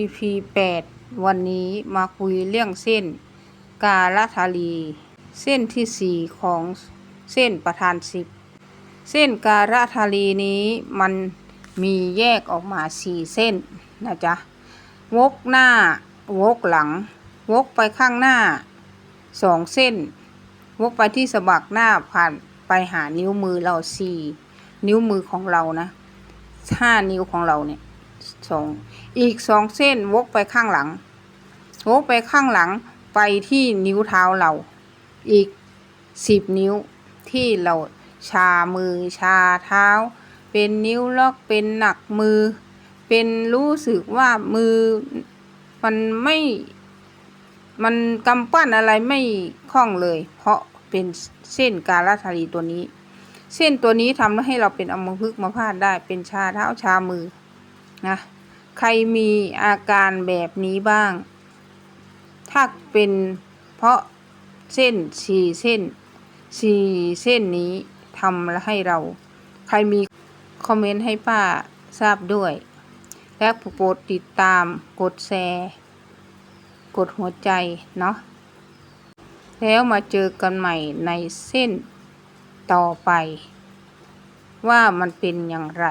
EP 8 วันนี้มาคุยเรื่องเส้นกาลทาลี เส้นที่ 4 ของเส้นประธานสิบเส้นกาลทาลีนี้มันมีแยกออกมา 4 เส้นนะจ๊ะ วกหน้า วกหลัง วกไปข้างหน้า 2 เส้น วกไปที่สะบักหน้าผ่านไปหานิ้วมือเรา 4 นิ้วมือของเรานะ 5 นิ้วของเราเนี่ย สองอีกสองเส้นวกไปข้างหลัง วกไปข้างหลังไปที่นิ้วเท้าเรา อีกสิบนิ้วที่เราชามือชาเท้า เป็นนิ้วล็อกเป็นหนักมือ เป็นรู้สึกว่ามือมันไม่มันกำปั้นอะไรไม่คล่องเลย เพราะเป็นเส้นกาลทารีตัวนี้ เส้นตัวนี้ทำให้เราเป็นอัมพฤกษ์มาพาดได้เป็นชาเท้าชามือ นะ ใครมีอาการแบบนี้บ้าง ถ้าเป็นเพราะเส้นสี่เส้นสี่เส้นนี้ทำให้เรา ใครมีคอมเมนต์ให้ป้าทราบด้วย และโปรดติดตามกดแชร์ กดหัวใจเนาะแล้วมาเจอกันใหม่ในเส้นต่อไป ว่ามันเป็นอย่างไร